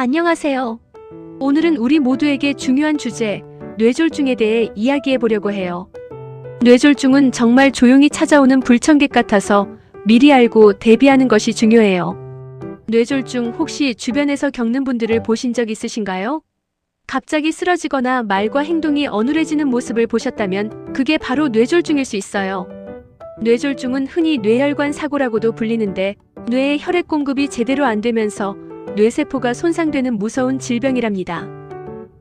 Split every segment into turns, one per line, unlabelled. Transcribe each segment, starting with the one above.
안녕하세요. 오늘은 우리 모두에게 중요한 주제, 뇌졸중에 대해 이야기해 보려고 해요. 뇌졸중은 정말 조용히 찾아오는 불청객 같아서 미리 알고 대비하는 것이 중요해요. 뇌졸중 혹시 주변에서 겪는 분들을 보신 적 있으신가요? 갑자기 쓰러지거나 말과 행동이 어눌해지는 모습을 보셨다면 그게 바로 뇌졸중일 수 있어요. 뇌졸중은 흔히 뇌혈관 사고라고도 불리는데 뇌의 혈액 공급이 제대로 안 되면서 뇌세포가 손상되는 무서운 질병이랍니다.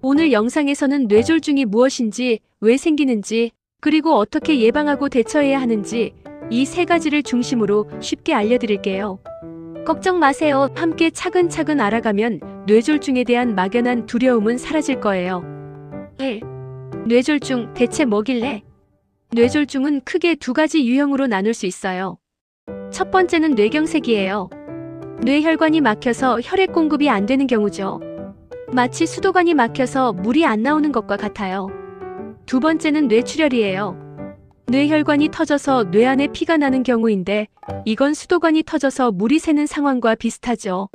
오늘 영상에서는 뇌졸중이 무엇인지, 왜 생기는지, 그리고 어떻게 예방하고 대처해야 하는지 이 세 가지를 중심으로 쉽게 알려드릴게요. 걱정 마세요. 함께 차근차근 알아가면 뇌졸중에 대한 막연한 두려움은 사라질 거예요. 1. 뇌졸중 대체 뭐길래? 뇌졸중은 크게 두 가지 유형으로 나눌 수 있어요. 첫 번째는 뇌경색이에요. 뇌혈관이 막혀서 혈액 공급이 안 되는 경우죠. 마치 수도관이 막혀서 물이 안 나오는 것과 같아요. 두 번째는 뇌출혈이에요. 뇌혈관이 터져서 뇌 안에 피가 나는 경우인데 이건 수도관이 터져서 물이 새는 상황과 비슷하죠.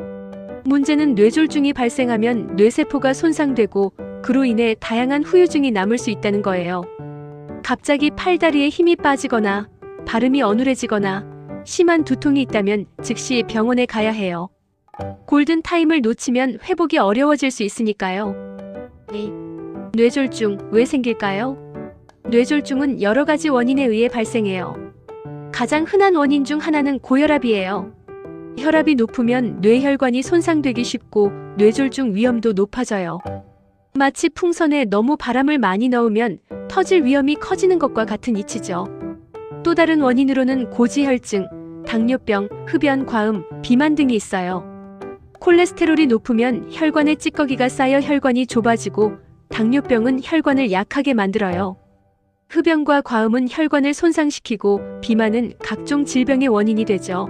문제는 뇌졸중이 발생하면 뇌세포가 손상되고 그로 인해 다양한 후유증이 남을 수 있다는 거예요. 갑자기 팔다리에 힘이 빠지거나 발음이 어눌해지거나 심한 두통이 있다면 즉시 병원에 가야 해요. 골든 타임을 놓치면 회복이 어려워질 수 있으니까요. 2. 뇌졸중 왜 생길까요? 뇌졸중은 여러 가지 원인에 의해 발생해요. 가장 흔한 원인 중 하나는 고혈압이에요. 혈압이 높으면 뇌혈관이 손상되기 쉽고 뇌졸중 위험도 높아져요. 마치 풍선에 너무 바람을 많이 넣으면 터질 위험이 커지는 것과 같은 이치죠. 또 다른 원인으로는 고지혈증, 당뇨병, 흡연, 과음, 비만 등이 있어요. 콜레스테롤이 높으면 혈관에 찌꺼기가 쌓여 혈관이 좁아지고 당뇨병은 혈관을 약하게 만들어요. 흡연과 과음은 혈관을 손상시키고 비만은 각종 질병의 원인이 되죠.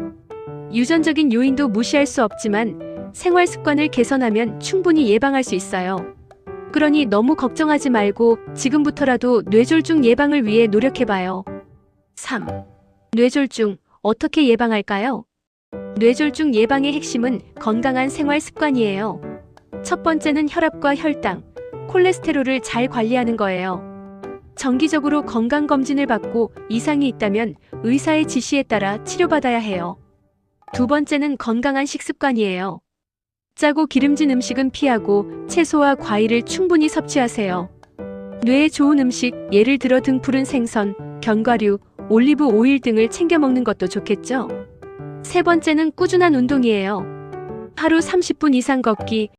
유전적인 요인도 무시할 수 없지만 생활 습관을 개선하면 충분히 예방할 수 있어요. 그러니 너무 걱정하지 말고 지금부터라도 뇌졸중 예방을 위해 노력해봐요. 3. 뇌졸중 어떻게 예방할까요? 뇌졸중 예방의 핵심은 건강한 생활 습관이에요. 첫 번째는 혈압과 혈당, 콜레스테롤을 잘 관리하는 거예요. 정기적으로 건강검진을 받고 이상이 있다면 의사의 지시에 따라 치료받아야 해요. 두 번째는 건강한 식습관이에요. 짜고 기름진 음식은 피하고 채소와 과일을 충분히 섭취하세요. 뇌에 좋은 음식, 예를 들어 등푸른 생선, 견과류, 올리브 오일 등을 챙겨 먹는 것도 좋겠죠? 세 번째는 꾸준한 운동이에요. 하루 30분 이상 걷기,